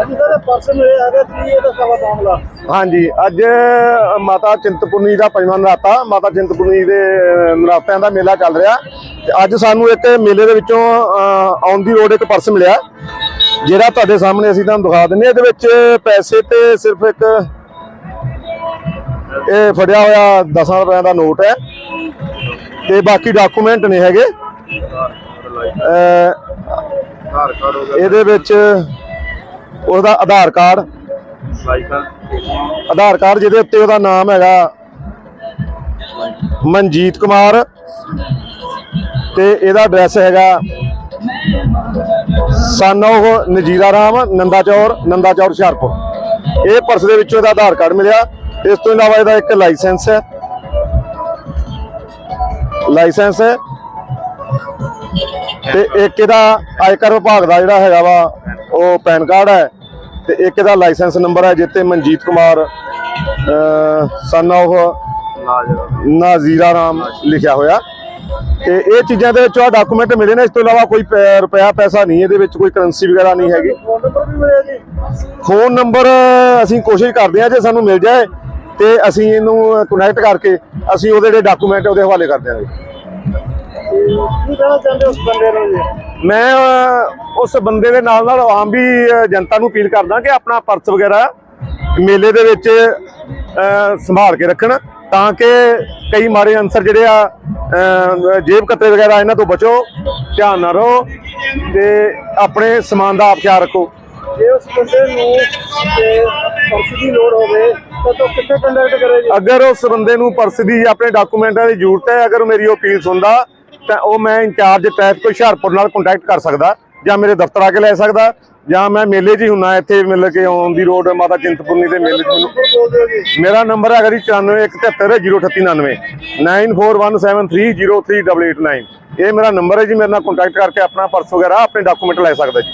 ਅੱਜ sir purse ਮਿਲੇ ਹੈਗਾ ਕੀ ਇਹਦਾ ਸਵਾ ਮਾਮਲਾ ਹਾਂਜੀ, ਅੱਜ ਮਾਤਾ ਚਿੰਤਪੁਰਨੀ ਦਾ ਪੰਜਵਾਂ ਨਰਾਤਾ, ਮਾਤਾ ਚਿੰਤਪੁਰਨੀ ਦੇ ਨਰਾਤਿਆਂ ਦਾ ਮੇਲਾ ਚੱਲ ਰਿਹਾ। ਤੇ ਅੱਜ ਸਾਨੂੰ ਇੱਕ ਮੇਲੇ ਦੇ ਵਿੱਚੋਂ ਔਨ ਦੀ ਰੋਡ ਇੱਕ ਪਰਸ ਮਿਲਿਆ। ਜਿਹੜਾ ਤੁਹਾਡੇ ਸਾਹਮਣੇ ਅਸੀਂ ਤੁਹਾਨੂੰ ਦਿਖਾ ਦਿੰਨੇ ਇਹਦੇ ਵਿੱਚ ਪੈਸੇ ਤੇ ਸਿਰਫ ਇੱਕ, ਇਹ ਫੜਿਆ ਹੋਇਆ 10 ਰੁਪਏ ਦਾ ਨੋਟ ਹੈ। ਤੇ ਬਾਕੀ ਡਾਕੂਮੈਂਟ ਨਹੀਂ ਹੈਗੇ। ਇਹਦੇ ਵਿੱਚ ਉਹਦਾ ਆਧਾਰ ਕਾਰਡ। ਆਧਾਰ ਕਾਰਡ ਜਿਹਦੇ ਉੱਤੇ ਉਹਦਾ ਨਾਮ ਹੈਗਾ ਮਨਜੀਤ ਕੁਮਾਰ ਤੇ ਇਹਦਾ ਐਡਰੈਸ ਹੈਗਾ ਸਨ ਉਹ ਨਜੀਰਾ ਰਾਮ, ਨੰਦਾ ਚੌਰ ਨੰਦਾ ਚੌਰ ਹੁਸ਼ਿਆਰਪੁਰ। ਇਹ ਪਰਸ ਦੇ ਵਿੱਚੋਂ ਇਹਦਾ ਆਧਾਰ ਕਾਰਡ ਮਿਲਿਆ। ਇਸ ਤੋਂ ਇਲਾਵਾ ਇਹਦਾ ਇੱਕ ਲਾਇਸੈਂਸ ਹੈ। ਲਾਇਸੈਂਸ ਹੈ। ਤੇ ਇੱਕ ਇਹਦਾ ਆਇਕਰ ਵਿਭਾਗ ਦਾ ਜਿਹੜਾ ਹੈਗਾ ਵਾ, ਉਹ ਪੈਨ ਕਾਰਡ ਹੈ ਤੇ ਇੱਕ ਇਹਦਾ ਲਾਇਸੈਂਸ ਨੰਬਰ ਹੈ ਜਿੱਤੇ ਮਨਜੀਤ ਕੁਮਾਰ ਸਨ ਆਫ ਨਾਜ਼ੀਰਾ ਨਾਮ ਲਿਖਿਆ ਹੋਇਆ। ਤੇ ਇਹ ਚੀਜ਼ਾਂ ਦੇ ਵਿੱਚੋਂ ਆ ਡਾਕੂਮੈਂਟ ਮਿਲੇ ਨੇ, ਇਸ ਤੋਂ ਇਲਾਵਾ ਕੋਈ ਪੈ- ਰੁਪਇਆ ਪੈਸਾ ਨਹੀਂ, ਇਹਦੇ ਵਿੱਚ ਕੋਈ ਕਰੰਸੀ ਵਗੈਰਾ ਨਹੀਂ ਹੈਗੀ। ਫੋਨ ਨੰਬਰ ਅਸੀਂ ਕੋਸ਼ਿਸ਼ ਕਰਦੇ ਹਾਂ ਜੇ ਸਾਨੂੰ ਮਿਲ ਜਾਏ ਤੇ ਅਸੀਂ ਇਹਨੂੰ ਕਨੈਕਟ ਕਰਕੇ ਅਸੀਂ ਉਹਦੇ ਜਿਹੜੇ ਡਾਕੂਮੈਂਟ ਉਹਦੇ ਹਵਾਲੇ ਕਰ ਦਿਆਂਗੇ। ਕੀ ਕਹਿਣਾ ਚਾਹੁੰਦੇ ਹੋ ਉਸ ਬੰਦੇ ਨੂੰ ਜੀ ਮੈਂ ਉਸ ਬੰਦੇ ਦੇ ਨਾਲ ਨਾਲ ਆਮ ਵੀ ਜਨਤਾ ਨੂੰ ਅਪੀਲ ਕਰਦਾ ਕਿ ਆਪਣਾ ਪਰਸ ਵਗੈਰਾ ਮੇਲੇ ਦੇ ਵਿੱਚ ਸੰਭਾਲ ਕੇ ਰੱਖਣ ਤਾਂ ਕਿ ਕਈ ਮਾੜੇ ਅਨਸਰ ਜਿਹੜੇ ਆ ਜੇਬ ਕੱਤੇ ਵਗੈਰਾ ਇਹਨਾਂ ਤੋਂ ਬਚੋ ਧਿਆਨ ਨਾਲ ਰਹੋ ਤੇ ਆਪਣੇ ਸਮਾਨ ਦਾ ਆਪ ਖਿਆਲ ਰੱਖੋ। ਜੇ ਉਸ ਬੰਦੇ ਨੂੰ ਪਰਸ ਦੀ ਲੋੜ ਹੋਵੇ ਤਾਂ ਕਿੱਥੇ ਕੰਟੈਕਟ ਕਰੇ ਅਗਰ ਉਸ ਬੰਦੇ ਨੂੰ ਪਰਸ ਦੀ ਆਪਣੇ ਡਾਕੂਮੈਂਟਾਂ ਦੀ ਜ਼ਰੂਰਤ ਹੈ ਅਗਰ ਮੇਰੀ ਉਹ ਅਪੀਲ ਸੁਣਦਾ ਤਾਂ ਉਹ ਮੈਂ ਇੰਚਾਰਜ ਟ੍ਰੈਫਿਕ ਹੁਸ਼ਿਆਰਪੁਰ ਨਾਲ ਕੰਟੈਕਟ ਕਰ ਸਕਦਾ, ਜਾਂ ਮੇਰੇ ਦਫ਼ਤਰ ਆ ਕੇ ਲੈ ਸਕਦਾ, ਜਾਂ ਮੈਂ ਮੇਲੇ 'ਚ ਹੀ ਹੁੰਨਾ, ਇੱਥੇ ਮਿਲ ਕੇ ਔਨ ਦੀ ਰੋਡ ਮਾਤਾ ਚਿੰਤਪੁਰਨੀ ਦੇ ਮੇਲੇ 'ਚ ਮੈਨੂੰ ਨੰਬਰ ਬੋਲਦੇ ਹੋ ਜੀ ਮੇਰਾ ਨੰਬਰ ਹੈਗਾ ਜੀ 9417303899 9417303889 ਇਹ ਮੇਰਾ ਨੰਬਰ ਹੈ ਜੀ, ਮੇਰੇ ਨਾਲ ਕੰਟੈਕਟ ਕਰਕੇ ਆਪਣਾ ਪਰਸ ਵਗੈਰਾ, ਆਪਣੇ ਡਾਕੂਮੈਂਟ ਲੈ ਸਕਦਾ ਜੀ।